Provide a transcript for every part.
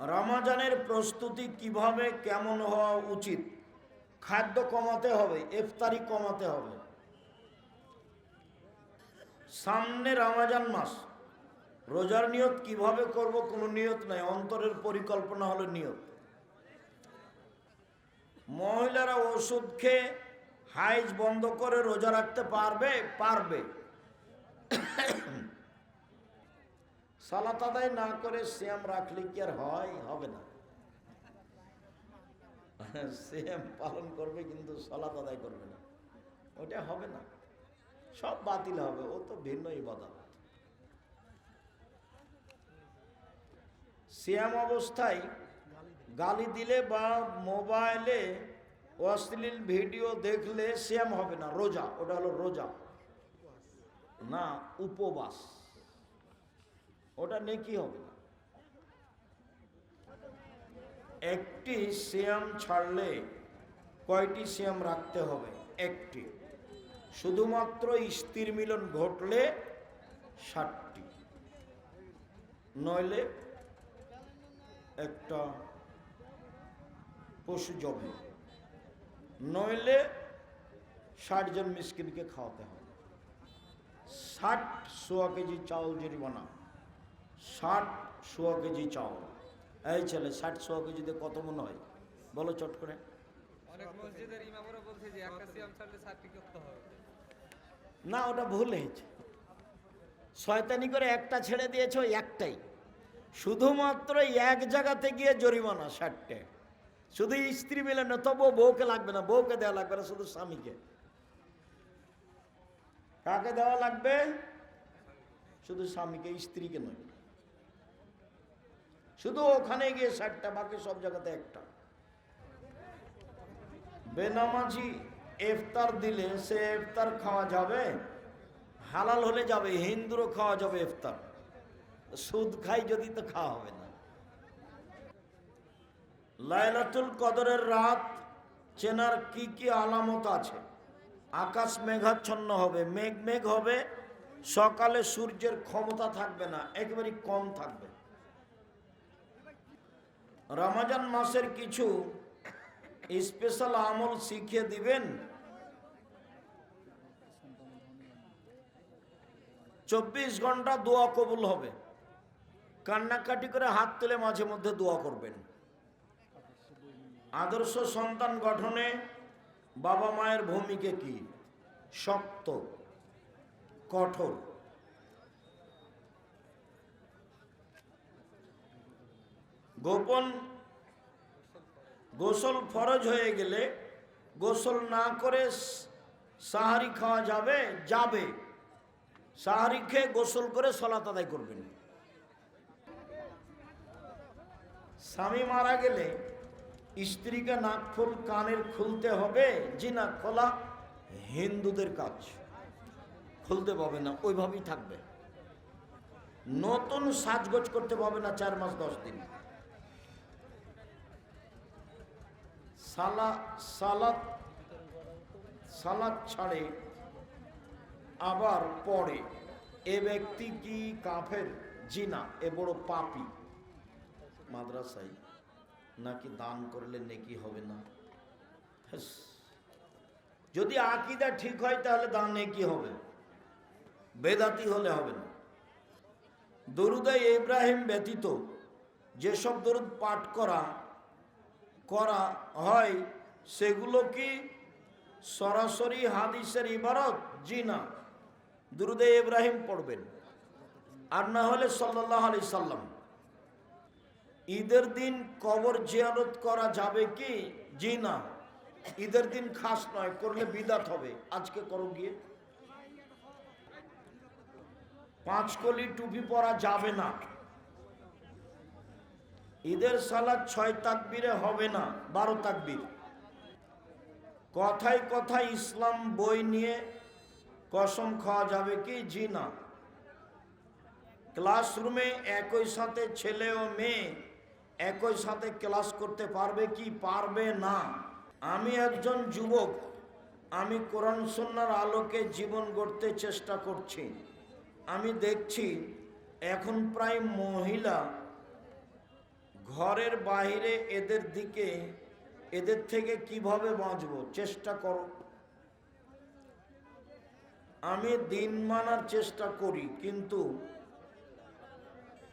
রমাজানের প্রস্তুতি কীভাবে কেমন হওয়া উচিত? খাদ্য কমাতে হবে, ইফতারি কমাতে হবে। সামনে রমাজান মাস। রোজার নিয়ত কীভাবে করব কোনো নিয়ত নাই, অন্তরের পরিকল্পনা হলো নিয়ত। মহিলারা ওষুধ খেয়ে হাইজ বন্ধ করে রোজা রাখতে পারবে? পারবে। সালাত আদায় না করে শ্যাম রাখলে কি আর হয়? হবে না। শ্যাম পালন করবে কিন্তু সালাত আদায় করবে না। ওটা হবে না। সব বাতিল হবে। ও তো ভিন্ন ইবাদত। শ্যাম অবস্থায় গালি দিলে বা মোবাইলে অশ্লীল ভিডিও দেখলে শ্যাম হবে না। রোজা, ওটা হলো রোজা। না, উপবাস। ওটা নেকি হবে না? একটি শ্যাম ছাড়লে কয়টি শ্যাম রাখতে হবে? একটি। শুধুমাত্র স্থির মিলন ঘটলে ষাটটি। নইলে একটা পশু জবে নইলে ষাট জন মিসকিনকে খাওয়াতে হবে। ষাট সোয়া কেজি চাউল জরিমানা। ষাট সোয়া কেজি চাউল। এই ছেলে ষাট সোয়া কেজিতে কত মনে হয়? বলো চট করে। অনেক মসজিদের ইমামরা বলছে যে একটা সিয়াম ছাড়লে সাতটি করতে হবে। না ওটা ভুল হয়েছে। শয়তানি করে একটা ছেড়ে দিয়েছে ওই একটাই। শুধুমাত্র এক জায়গাতে গিয়ে জরিমানা ষাটটে। শুধু স্ত্রী মিলে না তবুও বউকে লাগবে না বউকে দেওয়া লাগবে না শুধু স্বামীকে। কাকে দেওয়া লাগবে? শুধু স্বামীকে স্ত্রীকে নয়। শুধু ওখানে গিয়ে ষাটটা, বাকি সব জায়গাতে একটা। বেনামাজি এফতার দিলে সে এফতার খাওয়া যাবে, হালাল হলে যাবে, হিন্দুরও খাওয়া যাবে এফতার সুদ খাই যদি তো খাওয়া হবে না। লাইলাতুল কদরের রাত, চেনার কি কি আলামত আছে? আকাশ মেঘাচ্ছন্ন হবে, মেঘ মেঘ হবে, সকালে সূর্যের ক্ষমতা থাকবে না একেবারে কম থাকবে। রমাজান মাসের কিছু স্পেশাল আমল শিখিয়ে দিবেন। চব্বিশ ঘণ্টা দোয়া কবুল হবে। কান্নাকাটি করে হাত তুলে মাঝে মধ্যে দোয়া করবেন। আদর্শ সন্তান গঠনে বাবা মায়ের ভূমিকা কি? শক্ত, কঠোর গোপন গোসল ফরজ হয়ে গেলে গোসল না করে সাহারি খাওয়া যাবে? যাবে। সাহারি খেয়ে গোসল করে সলাত আদায় করবেন। স্বামী মারা গেলে স্ত্রীকে নাকফুল কানের খুলতে হবে জি না খোলা হিন্দুদের কাজ। খুলতে পাবে না, ওইভাবেই থাকবে। নতুন সাজগোজ করতে পাবে না চার মাস দশ দিন। সালা, সালাত সালাত ছাড়ে, আবার পড়ে। এ ব্যক্তি কি কাফের? জিনা, এ বড় পাপি। মাদ্রাসায় নাকি দান করলে নেকি হবে না। যদি আকিদা ঠিক হয়, তাহলে দান নেকি হবে। বেদাতি হলে হবে না। দরুদে ইব্রাহিম ব্যতীত, যেসব দরুদ পাঠ করা করা হয়, সেগুলো কি সরাসরি হাদিসের ইবারত? জি না। দুরুদে ইব্রাহিম পড়বেন। আর না হলে সাল্লাহ আলি সাল্লাম। ঈদের দিন কবর জিয়ারত করা যাবে কি? জি না। ঈদের দিন খাস নয়, করলে বিদাত হবে। আজকে করো গিয়ে। পাঁচ কলি টুপি পরা যাবে না। ঈদের সালাদ ছয় তাকবিরে হবে না, বারো তাকবির। কথায় কথায় ইসলাম বই নিয়ে কসম খাওয়া যাবে কি? জি না। ক্লাসরুমে একই সাথে ছেলে ও মেয়ে একই সাথে ক্লাস করতে পারবে কি? পারবে না। আমি একজন যুবক, আমি কোরআন সন্ন্যার আলোকে জীবন গড়তে চেষ্টা করছি। আমি দেখছি এখন প্রায় মহিলা ঘরের বাইরে এদের দিকে, এদের থেকে কীভাবে বাঁচবো? চেষ্টা করো। আমি দিন মানার চেষ্টা করি, কিন্তু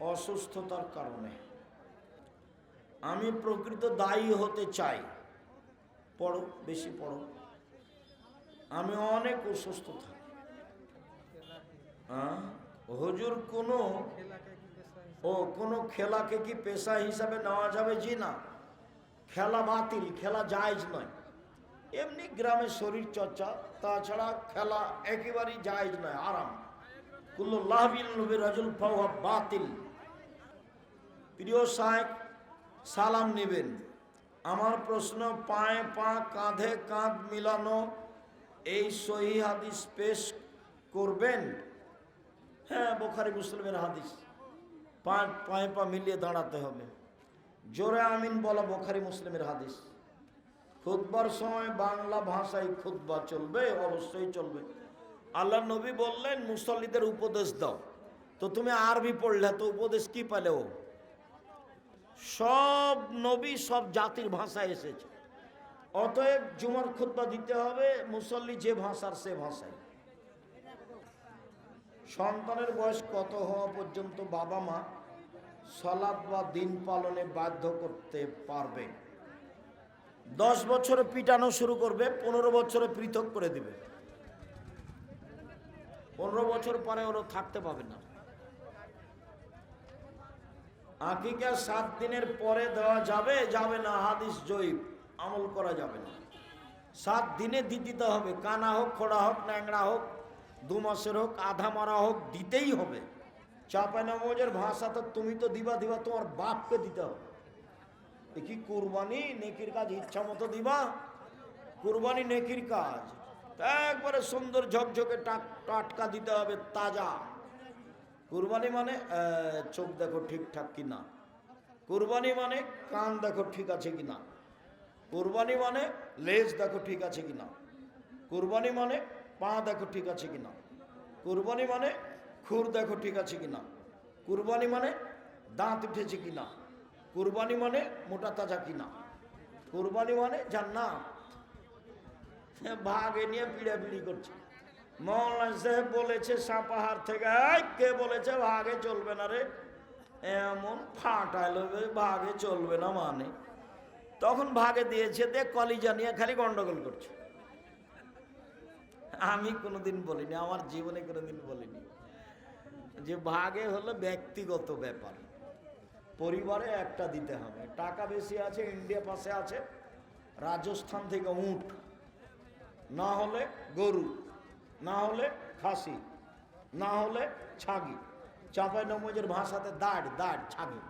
অসুস্থতার কারণে। আমি প্রকৃত দায়ী হতে চাই। পড়ো, বেশি পড়ো। আমি অনেক অসুস্থ থাকি? হুজুর কোনো ও কোনো খেলাকে কি পেশা হিসাবে নেওয়া যাবে? জি না। খেলা বাতিল, খেলা জায়জ নয়। এমনি গ্রামে শরীর চর্চা, তাছাড়া খেলা একেবারেই জায়জ নয়, আরাম। কুল্লু লাহবিল নবী রাজুল ফাওয়া বাতিল। প্রিয় সাহেব সালাম নেবেন। আমার প্রশ্ন, পায়ে পা কাঁধে কাঁধ মিলানো এই সহি হাদিস পেশ করবেন? হ্যাঁ বোখারি মুসলিমের হাদিস। পা পায়ে পা মিলিয়ে দাঁড়াতে হবে। জোরে আমিন বলা বোখারি মুসলিমের হাদিস। খুতবার সময় বাংলা ভাষায় খুতবা চলবে, অবশ্যই চলবে। আল্লাহ নবী বললেন, মুসল্লিদের উপদেশ দাও। তো তুমি আরবি পড়লে, তো উপদেশ কি পেলে ও? সব নবী, সব জাতির ভাষায় এসেছে। অতএব জুমার খুতবা দিতে হবে, মুসল্লি যে ভাষার সে ভাষায়। সন্তানের বয়স কত হওয়া পর্যন্ত বাবা মা সলাপ বা দিন পালনে বাধ্য করতে পারবে? দশ বছরে পিটানো শুরু করবে, পনেরো বছরে পৃথক করে দিবে। পনেরো বছর পরে ওরা থাকতে পাবে না। আকিকা সাত দিনের পরে দেওয়া যাবে যাবে না, হাদিস জয়ীব, আমল করা যাবে না। সাত দিনে দিতে হবে, কানা হোক, খোড়া হোক ন্যাংরা হোক দু মাসের হোক, আধা মারা হোক, দিতেই হবে। চাপাই নমজের ভাষা তো তুমি তো দিবা দিবা তোমার বাপকে দিতে হবে। এ কি কুরবানি নেকির কাজ ইচ্ছা মতো দিবা, কুরবানি নেকির কাজ। একবারে সুন্দর ঝকঝকে টাক- টাটকা দিতে হবে তাজা। কুরবানি মানে চোখ দেখো ঠিকঠাক কিনা কুরবানি মানে কান দেখো ঠিক আছে কিনা কুরবানি মানে লেজ দেখো ঠিক আছে কিনা কুরবানি মানে পা দেখো ঠিক আছে কিনা। কুরবানি মানে খুর দেখো ঠিক আছে কিনা। কুরবানি মানে দাঁত উঠেছে কিনা। কুরবানি মানে মোটা তাজা কিনা। কুরবানি মানে জান্নাত। ভাগে নিয়ে পিড়াপিড়ি করছে। মৌলানা সাহেব বলেছে সাপাহার থেকে কে বলেছে, ভাগে চলবে না রে। এমন ফাটাইলো ভাগে চলবে না মানে। তখন ভাগে দিয়েছে, দেখ কলিজা নিয়ে খালি গন্ডগোল করছে। আমি কোনোদিন বলিনি, আমার জীবনে কোনোদিন বলিনি। যে ভাগে হলো ব্যক্তিগত ব্যাপার। পরিবারে একটা দিতে হবে। টাকা বেশি আছে, ইন্ডিয়া পাশে আছে, রাজস্থান থেকে উঁট। না হলে গরু, না হলে খাসি, না হলে ছাগি। চাঁপাই নমজের ভাষাতে দাঁড় দাঁড়, ছাগি।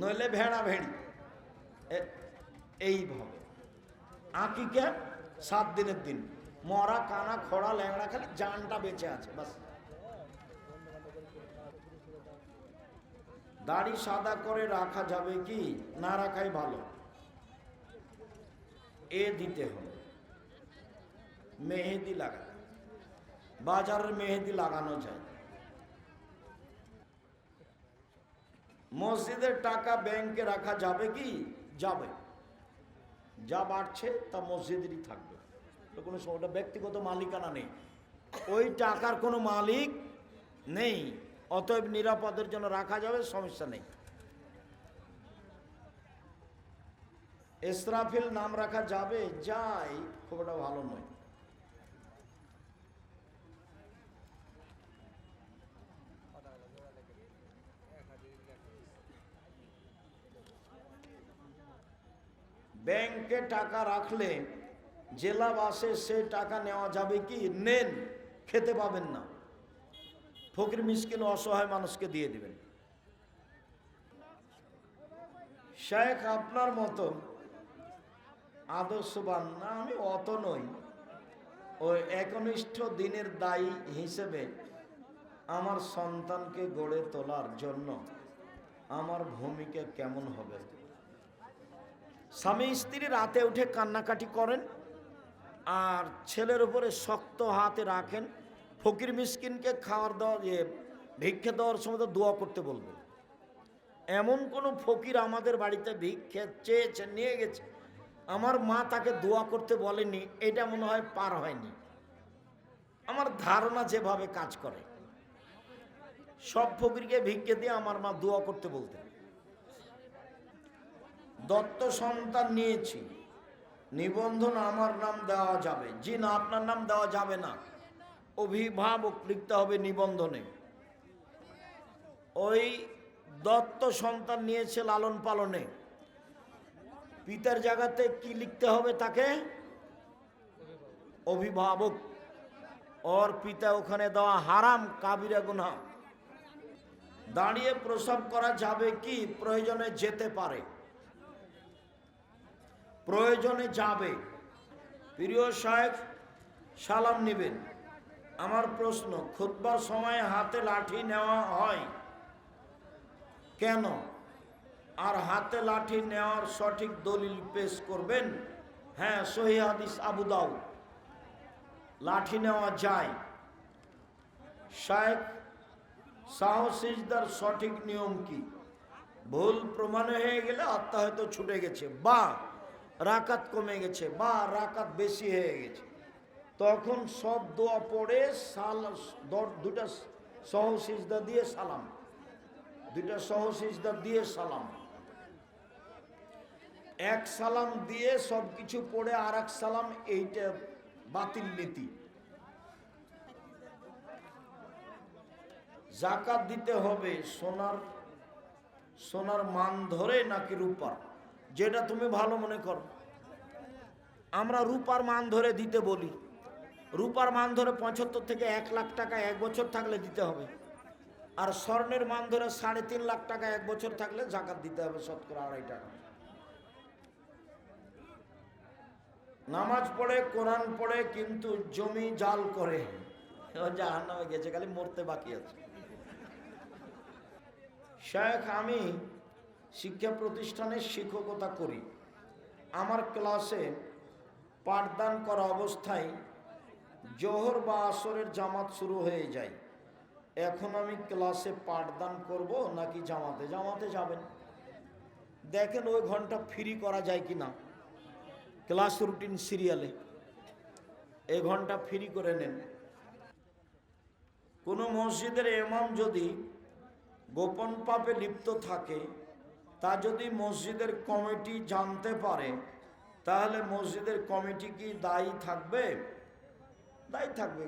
নইলে ভেড়া ভেড়ি এইভাবে আঁকিকে সাত দিনের দিন। মরা, কানা খড়া ল্যাংড়া খালি জানটা বেঁচে আছে, বাস। দাড়ি সাদা করে রাখা যাবে কি? না রাখাই ভালো। এ দিতে হবে। মেহেদি লাগা বাজারের মেহেদি লাগানো যায়। মসজিদের টাকা ব্যাংকে রাখা যাবে কি? যাবে। যা বাড়ছে তা মসজিদেরই থাকবে। কোনো ওটা ব্যক্তিগত মালিকানা নেই। ওই টাকার কোনো মালিক নেই, অতএব নিরাপদের জন্য রাখা যাবে, সমস্যা নেই। ইসরাফিল নাম রাখা যাবে, যাই, খুব একটা ভালো নয়। ব্যাংকে টাকা রাখলে জেলা বাসে সে টাকা নেওয়া যাবে কি? নেন, খেতে পাবেন না। ফকির মিসকিন অসহায় মানুষকে দিয়ে দিবেন। শেখ, আপনার মতো আদর্শবান না, আমি অত নই। ওই একনিষ্ঠ দিনের দায়ী হিসেবে আমার সন্তানকে গড়ে তোলার জন্য আমার ভূমিকা কেমন হবে? স্বামী স্ত্রী রাতে উঠে কান্নাকাটি করেন। আর ছেলের উপরে শক্ত হাতে রাখেন। ফকির মিসকিনকে খাওয়ার দেওয়া ভিক্ষে দেওয়ার সময় তো দোয়া করতে বলবেন এমন কোনো ফকির আমাদের বাড়িতে ভিক্ষে চেয়েছে, নিয়ে গেছে। আমার মা তাকে দোয়া করতে বলেনি, এটা মনে হয় পার হয়নি। আমার ধারণা যেভাবে কাজ করে। সব ফকিরকে ভিক্ষে দিয়ে আমার মা দোয়া করতে বলতেন। দত্ত সন্তান নিয়েছি। নিবন্ধন আমার নাম দেওয়া যাবে। জি না আপনার নাম দেওয়া যাবে না। অভিভাবক লিখতে হবে নিবন্ধনে। ওই দত্ত সন্তান নিয়েছে লালন পালনে। পিতার জায়গাতে কি লিখতে হবে তাকে? অভিভাবক। ওর পিতা ওখানে দেওয়া হারাম, কাবিরা গুনা দাঁড়িয়ে প্রসব করা যাবে কি? প্রয়োজনে যেতে পারে। প্রয়োজনে যাবে। প্রিয় সাহেব সালাম নেবেন। আমার প্রশ্ন, খুতবার সময় হাতে লাঠি নেওয়া হয়? কেন? আর হাতে লাঠি নেওয়ার সঠিক দলিল পেশ করবেন? হ্যাঁ সহি হাদিস আবু দাউ লাঠি নেওয়া যায়। শায়েখ সাহসিজদার সঠিক নিয়ম কি? ভুল প্রমাণ হয়ে গেলে আত্মা হয়তো ছুটে গেছে। বা রাকাত কমে গেছে বা রাকাত বেশি হয়ে গেছে। তখন সব দোয়া পড়ে সাল দুটা সহসিজদা দিয়ে সালাম। দুইটা সহসিজদা দিয়ে সালাম। এক সালাম দিয়ে সব কিছু পড়ে আর এক সালাম, এইটা বাতিল নীতি। জাকাত দিতে হবে সোনার সোনার মান ধরে নাকি রূপার? যেটা তুমি ভালো মনে করো। আমরা রূপার মান ধরে দিতে বলি। রূপার মান ধরে পঁচাত্তর থেকে এক লাখ টাকা এক বছর থাকলে দিতে হবে। আর স্বর্ণের মান ধরে সাড়ে তিন লাখ টাকা এক বছর থাকলে জাকাত দিতে হবে শতকরা আড়াই টাকা। নামাজ পড়ে, কোরআন পড়ে, কিন্তু জমি জাল করে। জাহান নামে গেছে, খালি মরতে বাকি আছে। শেখ, আমি শিক্ষা প্রতিষ্ঠানে শিক্ষকতা করি। আমার ক্লাসে পাঠদান করা অবস্থায় জোহর বা আসরের জামাত শুরু হয়ে যায়। এখন আমি ক্লাসে পাঠদান করব নাকি জামাতে? জামাতে যাবেন। দেখেন ওই ঘণ্টা ফ্রি করা যায় কি না ক্লাস রুটিন সিরিয়ালে। এ ঘণ্টা ফ্রি করে নেন। কোনো মসজিদের এমাম যদি গোপন পাপে লিপ্ত থাকে, তা যদি মসজিদের কমিটি জানতে পারে তাহলে মসজিদের কমিটি কি দায়ী থাকবে? দায়ী থাকবে,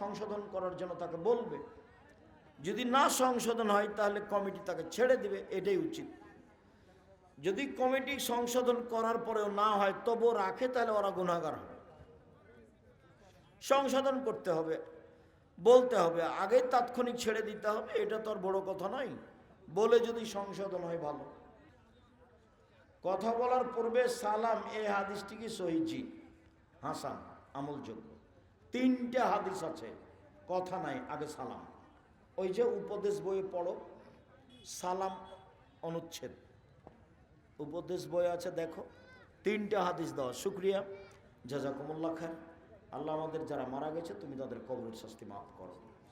সংশোধন করার জন্য তাকে বলবে। যদি না সংশোধন হয়, তাহলে কমিটি তাকে ছেড়ে দিবে, এটাই উচিত। যদি কমিটি সংশোধন করার পরেও না হয় তবু রাখে, তাহলে ওরা গুণাগার হবে। সংশোধন করতে হবে, বলতে হবে, আগে তাৎক্ষণিক ছেড়ে দিতে হবে, এটা তো আর বড় কথা নয়। বলে যদি সংশোধন হয়, ভালো। কথা বলার পূর্বে সালাম এ হাদিসটি কি সহিজি হাসান, আমলযোগ্য। তিনটে হাদিস আছে, কথা নাই, আগে সালাম। ওই যে উপদেশ বইয়ে পড়ো, সালাম অনুচ্ছেদ। উপদেশ বই আছে, দেখো, তিনটা হাদিস দাও, শুক্রিয়া, জাজাকুমুল্লাহ খান আল্লাহ আমাদের যারা মারা গেছে, তুমি তাদের কবরের শাস্তি মাফ করো।